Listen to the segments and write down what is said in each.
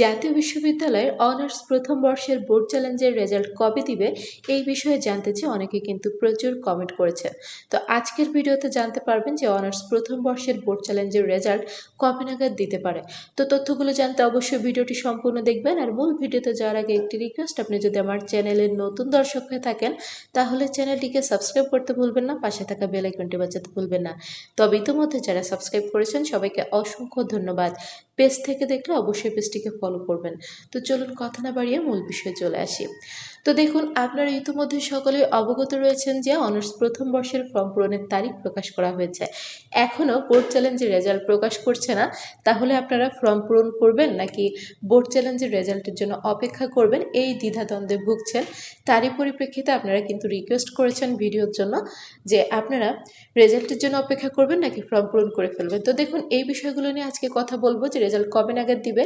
জাতীয় বিশ্ববিদ্যালয়ের অনার্স প্রথম বর্ষের বোর্ড চ্যালেঞ্জের রেজাল্ট কবে দিবে এই বিষয়ে জানতে চেয়ে অনেকে কিন্তু প্রচুর কমেন্ট করেছেন তো আজকের ভিডিওতে জানতে পারবেন যে অনার্স প্রথম বর্ষের বোর্ড চ্যালেঞ্জের রেজাল্ট কবে নাগাদ দিতে পারে। তো তথ্যগুলো জানতে অবশ্যই ভিডিওটি সম্পূর্ণ দেখবেন। আর মূল ভিডিওতে যাওয়ার আগে একটি রিকোয়েস্ট আপনি যদি আমার চ্যানেলের নতুন দর্শক হয়ে থাকেন, তাহলে চ্যানেলটিকে সাবস্ক্রাইব করতে ভুলবেন না, পাশে থাকা বেল আইকনটি বাজাতে ভুলবেন না। তবে ইতিমধ্যে যারা সাবস্ক্রাইব করেছেন, সবাইকে অসংখ্য ধন্যবাদ। পেজ থেকে দেখলে অবশ্যই পেজটিকে ফলো করবেন। তো চলুন কথা না বাড়িয়ে মূল বিষয়ে চলে আসি। তো দেখুন, আপনারা ইতিমধ্যে সকলে অবগত রয়েছেন যে অনার্স প্রথম বর্ষের ফর্ম পূরণের তারিখ প্রকাশ করা হয়েছে। এখনও বোর্ড চ্যালেঞ্জের রেজাল্ট প্রকাশ করছে না। তাহলে আপনারা ফর্ম পূরণ করবেন নাকি বোর্ড চ্যালেঞ্জের রেজাল্টের জন্য অপেক্ষা করবেন? এই দ্বিধাদ্বন্দ্বে ভুগছেন। তারই পরিপ্রেক্ষিতে আপনারা কিন্তু রিকোয়েস্ট করেছেন ভিডিওর জন্য যে আপনারা রেজাল্টের জন্য অপেক্ষা করবেন নাকি ফর্ম পূরণ করে ফেলবেন? তো দেখুন, এই বিষয়গুলো নিয়ে আজকে কথা বলব যে রেজাল্ট কবে নাগাদ দিবে,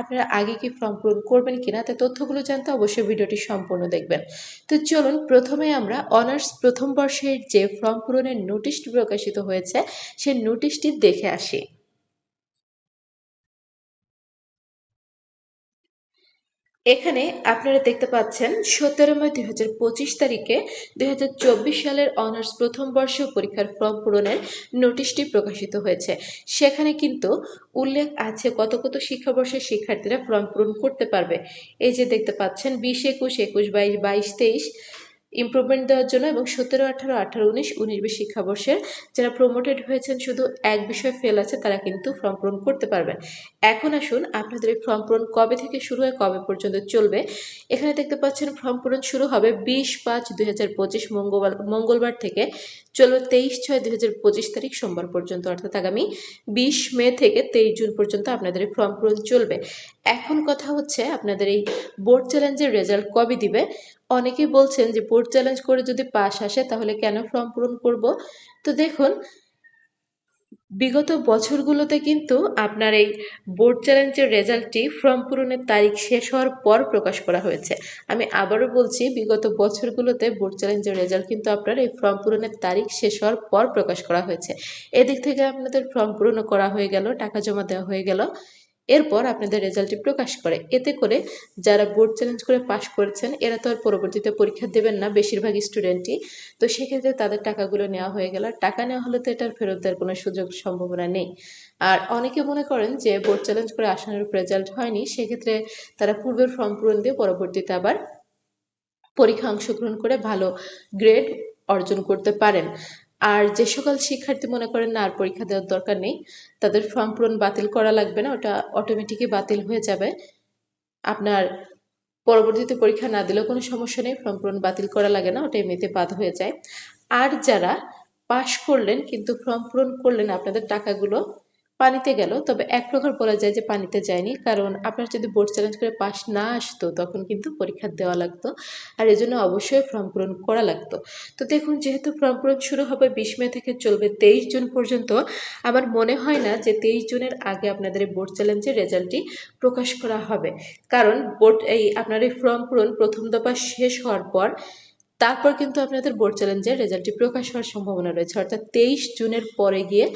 আপনারা আগে কি ফর্ম পূরণ করবেন কিনা? তাই তথ্যগুলো জানতে অবশ্যই ভিডিওটি সম্পূর্ণ দেখবেন। তো চলুন প্রথমে আমরা অনার্স প্রথম বর্ষের যে ফর্ম পূরণের নোটিশটি প্রকাশিত হয়েছে সেই নোটিশটি দেখে আসি। এখানে আপনারা দেখতে পাচ্ছেন সতেরো মে দুই পঁচিশ তারিখে দুই সালের অনার্স প্রথম বর্ষ পরীক্ষার ফর্ম পূরণের নোটিশটি প্রকাশিত হয়েছে। সেখানে কিন্তু উল্লেখ আছে কত কত শিক্ষাবর্ষের শিক্ষার্থীরা ফর্ম পূরণ করতে পারবে। এই যে দেখতে পাচ্ছেন বিশ একুশ একুশ, বাইশ বাইশ, তেইশ ইমপ্রুভমেন্ট দেওয়ার জন্য এবং সতেরো, আঠারো আঠারো, উনিশ উনিশ বিশ শিক্ষাবর্ষের যারা প্রমোটেড হয়েছেন, শুধু এক বিষয়ে ফেল আছে, তারা কিন্তু ফর্ম পূরণ করতে পারবেন। এখন আসুন, আপনাদের এই ফর্ম পূরণ কবে থেকে শুরু হয়, কবে পর্যন্ত চলবে? এখানে দেখতে পাচ্ছেন ফর্ম পূরণ শুরু হবে বিশ পাঁচ দুই হাজার পঁচিশ মঙ্গলবার মঙ্গলবার থেকে চলবে তেইশ ছয় দুই হাজার পঁচিশ তারিখ সোমবার পর্যন্ত, অর্থাৎ আগামী বিশ মে থেকে তেইশ জুন পর্যন্ত আপনাদের এই ফর্ম পূরণ চলবে। এখন কথা হচ্ছে, আপনাদের এই বোর্ড চ্যালেঞ্জের রেজাল্ট কবে দিবে? অনেকেই বলছেন যে বোর্ড চ্যালেঞ্জ করে যদি পাশ আসে, তাহলে কেন ফর্ম পূরণ করব? তো দেখুন, বিগত বছরগুলোতে কিন্তু আপনার এই বোর্ড চ্যালেঞ্জের রেজাল্টটি ফর্ম পূরণের তারিখ শেষ হওয়ার পর প্রকাশ করা হয়েছে। আমি আবারও বলছি, বিগত বছরগুলোতে বোর্ড চ্যালেঞ্জের রেজাল্ট কিন্তু আপনার এই ফর্ম পূরণের তারিখ শেষ হওয়ার পর প্রকাশ করা হয়েছে। এদিক থেকে আপনাদের ফর্ম পূরণও করা হয়ে গেল, টাকা জমা দেওয়া হয়ে গেল। এরপর আপনাদের রেজাল্টটি প্রকাশ করে। এতে করে যারা বোর্ড চ্যালেঞ্জ করে পাশ করেছেন, এরা তো আর পরবর্তীতে পরীক্ষা দেবেন না বেশিরভাগ স্টুডেন্টই। তো সেক্ষেত্রে তাদের টাকাগুলো নেওয়া হয়ে গেল। টাকা নেওয়া হলে তো এটার ফেরত দেওয়ার কোনো সুযোগ সম্ভাবনা নেই। আর অনেকে মনে করেন যে বোর্ড চ্যালেঞ্জ করে আসানোর রেজাল্ট হয়নি, সেক্ষেত্রে তারা পূর্বের ফর্ম পূরণ দিয়ে পরবর্তীতে আবার পরীক্ষা অংশগ্রহণ করে ভালো গ্রেড অর্জন করতে পারেন। আর যে সকল শিক্ষার্থী মনে করেন না আর পরীক্ষা দেওয়ার দরকার নেই, তাদের ফর্ম পূরণ বাতিল করা লাগবে না, ওটা অটোমেটিকই বাতিল হয়ে যাবে। আপনার পরবর্তীতে পরীক্ষা না দিলেও কোনো সমস্যা নেই ফর্ম পূরণ বাতিল করা লাগে না, ওটা এমনিতে বাদ হয়ে যায়। আর যারা পাশ করলেন কিন্তু ফর্ম পূরণ করলেন আপনাদের টাকাগুলো পানিতে গেল। তবে এক প্রকার বলা যায় যে পানিতে যায়নি। কারণ আপনার যদি বোর্ড চ্যালেঞ্জ করে পাশ না আসতো, তখন কিন্তু পরীক্ষা দেওয়া লাগতো। আর এই জন্য অবশ্যই ফর্ম পূরণ করা লাগতো। তো দেখুন, যেহেতু ফর্ম পূরণ শুরু হবে বিশ মে থেকে চলবে তেইশ জুন পর্যন্ত, আমার মনে হয় না যে তেইশ জুনের আগে আপনাদের বোর্ড চ্যালেঞ্জের রেজাল্টটি প্রকাশ করা হবে। কারণ বোর্ড এই আপনার এই ফর্ম পূরণ প্রথম দফা শেষ হওয়ার পর তারপর কিন্তু আপনাদের বোর্ড চ্যালেঞ্জের রেজাল্টটি প্রকাশ হওয়ার সম্ভাবনা রয়েছে। অর্থাৎ তেইশ জুনের পরে গিয়ে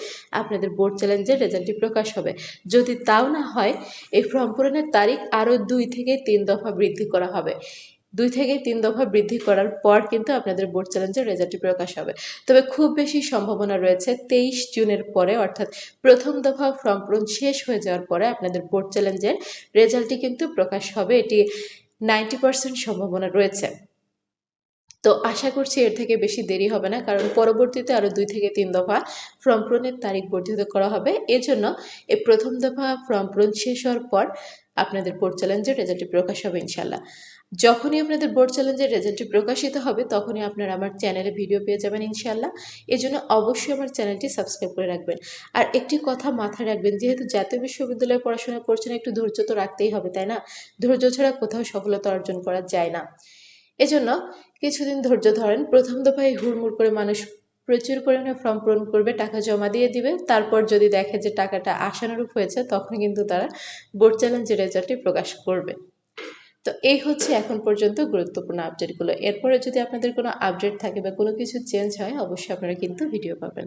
আপনাদের বোর্ড চ্যালেঞ্জের রেজাল্টটি প্রকাশ হবে। যদি তাও না হয়, এই ফর্ম পূরণের তারিখ আরও দুই থেকে তিন দফা বৃদ্ধি করা হবে। দুই থেকে তিন দফা বৃদ্ধি করার পর কিন্তু আপনাদের বোর্ড চ্যালেঞ্জের রেজাল্টটি প্রকাশ হবে। তবে খুব বেশি সম্ভাবনা রয়েছে তেইশ জুনের পরে, অর্থাৎ প্রথম দফা ফর্ম পূরণ শেষ হয়ে যাওয়ার পরে আপনাদের বোর্ড চ্যালেঞ্জের রেজাল্টটি কিন্তু প্রকাশ হবে। এটি নাইনটি পার্সেন্ট সম্ভাবনা রয়েছে। তো আশা করছি এর থেকে বেশি দেরি হবে না, কারণ পরবর্তীতে আরও দুই থেকে তিন দফা ফর্ম পূরণের তারিখ বর্ধিত করা হবে। এজন্য এই প্রথম দফা ফর্ম পূরণ শেষ হওয়ার পর আপনাদের বোর্ড চ্যালেঞ্জের রেজাল্টটি প্রকাশ হবে ইনশাল্লাহ যখনই আপনাদের বোর্ড চ্যালেঞ্জের রেজাল্টটি প্রকাশিত হবে, তখনই আপনারা আমার চ্যানেলে ভিডিও পেয়ে যাবেন ইনশাল্লাহ এই জন্য অবশ্যই আমার চ্যানেলটি সাবস্ক্রাইব করে রাখবেন। আর একটি কথা মাথায় রাখবেন, যেহেতু জাতীয় বিশ্ববিদ্যালয়ে পড়াশোনা করছেন, একটু ধৈর্য তো রাখতেই হবে, তাই না? ধৈর্য ছাড়া কোথাও সফলতা অর্জন করা যায় না। এজন্য কিছুদিন ধৈর্য ধরেন, প্রথম দফায় হুড়মুড় করে মানুষ প্রচুর পরিমাণে ফর্ম পূরণ করবে, টাকা জমা দিয়ে দিবে। তারপর যদি দেখে যে টাকাটা আশানুরূপ হয়েছে, তখন কিন্তু তারা বোর্ড চ্যালেঞ্জের রেজাল্টটি প্রকাশ করবে। তো এই হচ্ছে এখন পর্যন্ত গুরুত্বপূর্ণ আপডেটগুলো এরপরে যদি আপনাদের কোনো আপডেট থাকে বা কোনো কিছু চেঞ্জ হয়, অবশ্যই আপনারা কিন্তু ভিডিও পাবেন।